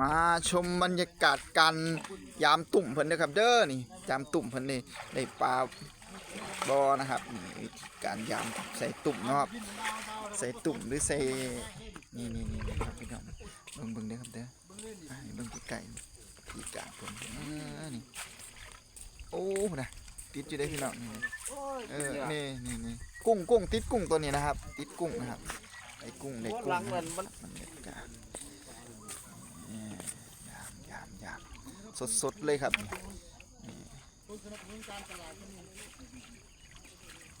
มาชมบรรยากาศการยามตุ่มเพิ่นเด้อครับ เด้อนี่ยามตุ่มเพิ่นนี่ได้ปลาบอนะครับนี่วิธีการยามใส่ตุ่มเนาะครับใส่ตุ่มหรือใส่นี่นี่นี่นะครับพี่น้องเบิ่งเบิ่งเด้อครับเด้อเบิ่งไกลๆวิธีการเพิ่นนี่โอ้นะติดอยู่ได้พี่น้องนี่เออนี่นี่นี่กุ้งกุ้งติดกุ้งตัวนี้นะครับ ติดกุ้งนะครับได้กุ้งได้กุ้งนะครับบรรยากาศ นี่ยามยามยาม สดสดๆเลยครับนี่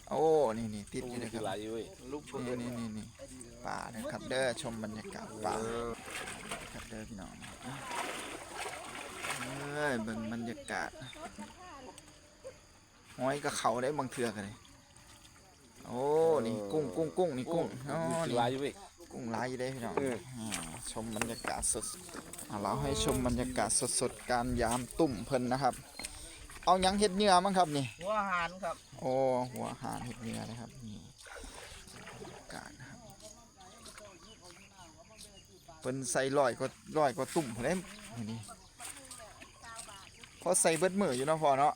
โอ้นี่นี่ติดอยู่เลยครับหลายอยู่เว้ยนี่นี่นี่นี่ป่านะครับเด้อชมบรรยากาศป่าครับเด้อพี่น้องเอ้ยเบิ่งบรรยากาศหอยกับเขาได้บางเทือกันเลยโอ้ นี่กุ้งกุ้งกุ้งนี่กุ้งอ๋อนี่หลายอยู่เว้ยกุ้งหลายอยู่ได้พี่น้องเออาชมบรรยากาศสดอ่า เราให้ชมบรรยากาศสดๆการยามตุ่มเพิ่นนะครับ เอาหยังเห็ดเนื้อมั้งครับนี่ หัวหานครับ โอ้หัวหานเห็ดเนื้อนะครับนี่บรรยากาศนะครับเพิ่นใส่ร้อยก็ร้อยก็ตุ่มเพิ่นได้มื้อนี้พอใส่เบิดมืออยู่เนาะพอเนาะ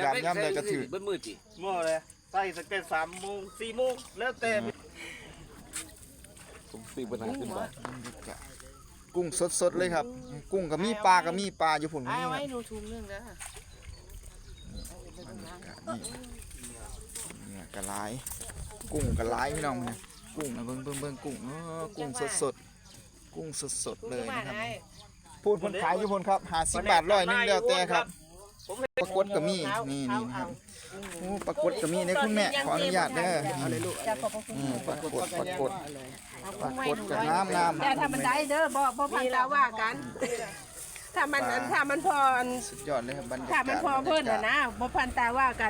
ยามยามใดก็ถือเบิ้ลมือจิหม้อเลยใส่สักแต่สามโมงสี่โมงแล้วแต่ผมสี่ปัญหาขึ้นไปบรรยา กาศกุ้งสดๆเลยครับ กุ้งก็มีปลาก็มีปลาอยู่พุ่นก็ไอ้มีคไว้รับหนูถุงนึงนะค่ะบรรยากาศนี่เนี่ยกระไรกุ้งกระไรพี่น้องเนี่ยกุ้งนะเบิ้งเบิ้งเบิ้งกุ้งเออกุ้งสดสดๆกุ้งสดสดๆเลยนะครับไอ้พูดคนขายอยู่คนครับหาสิบบาทร้อยหนึงแล้วแต่ครับผมเห็น ปรากฏก็มีนี่นี่นะครับโอ้ปรากฏก็มีเนี่ยคุณแม่ขออนุญาตเด้อเอาเลยลูกจะขอบพระคุณอืมปรากฏปรากฏเอาปราไว้กฏหนูกับไว้น้ำน้แต่ถ้ามันได้เด้อบ่บ่พันเราว่ากัน ถ้ามันถ้ามันพอำสุดยอดเลยครับบรรยากาศถ้ามันพอเพิ่นน่ะนะบ่พันตาว่ากัน